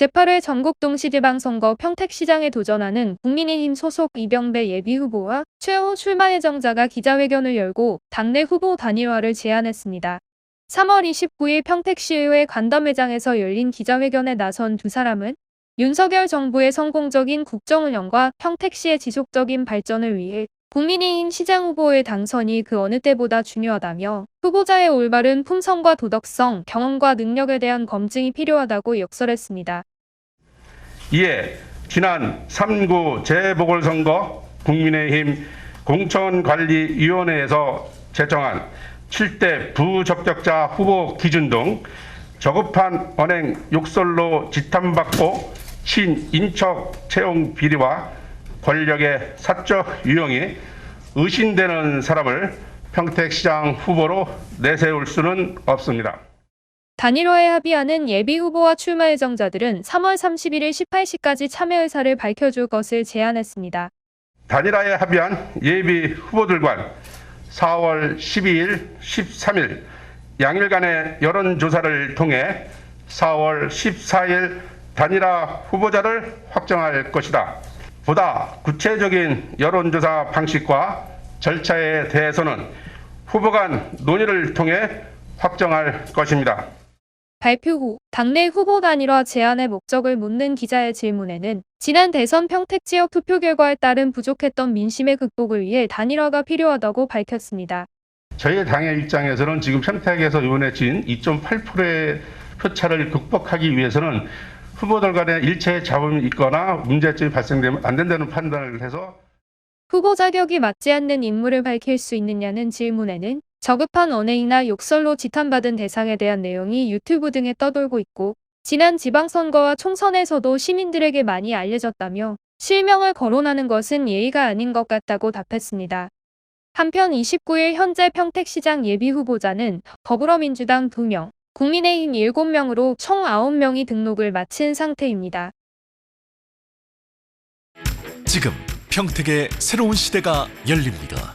제8회 전국 동시지방선거 평택시장에 도전하는 국민의힘 소속 이병배 예비후보와 최후 출마 예정자가 기자회견을 열고 당내 후보 단일화를 제안했습니다. 3월 29일 평택시의회 간담회장에서 열린 기자회견에 나선 두 사람은 윤석열 정부의 성공적인 국정운영과 평택시의 지속적인 발전을 위해 국민의힘 시장 후보의 당선이 그 어느 때보다 중요하다며 후보자의 올바른 품성과 도덕성, 경험과 능력에 대한 검증이 필요하다고 역설했습니다. 이에 지난 3구 재보궐선거 국민의힘 공천관리위원회에서 제정한 7대 부적격자 후보 기준 등 저급한 언행 욕설로 지탄받고 친인척 채용 비리와 권력의 사적 유용이 의심되는 사람을 평택시장 후보로 내세울 수는 없습니다. 단일화에 합의하는 예비 후보와 출마 예정자들은 3월 31일 18시까지 참여 의사를 밝혀줄 것을 제안했습니다. 단일화에 합의한 예비 후보들과 4월 12일, 13일 양일간의 여론조사를 통해 4월 14일 단일화 후보자를 확정할 것이다. 보다 구체적인 여론조사 방식과 절차에 대해서는 후보 간 논의를 통해 확정할 것입니다. 발표 후 당내 후보 단일화 제안의 목적을 묻는 기자의 질문에는 지난 대선 평택 지역 투표 결과에 따른 부족했던 민심의 극복을 위해 단일화가 필요하다고 밝혔습니다. 저희 당의 입장에서는 지금 평택에서 이번에 진 2.8%의 표차를 극복하기 위해서는 후보들 간에 일체의 잡음이 있거나 문제점이 발생되면 안 된다는 판단을 해서 후보 자격이 맞지 않는 인물을 밝힐 수 있느냐는 질문에는 저급한 언행이나 욕설로 지탄받은 대상에 대한 내용이 유튜브 등에 떠돌고 있고 지난 지방선거와 총선에서도 시민들에게 많이 알려졌다며 실명을 거론하는 것은 예의가 아닌 것 같다고 답했습니다. 한편 29일 현재 평택시장 예비 후보자는 더불어민주당 2명, 국민의힘 7명으로 총 9명이 등록을 마친 상태입니다. 지금 평택의 새로운 시대가 열립니다.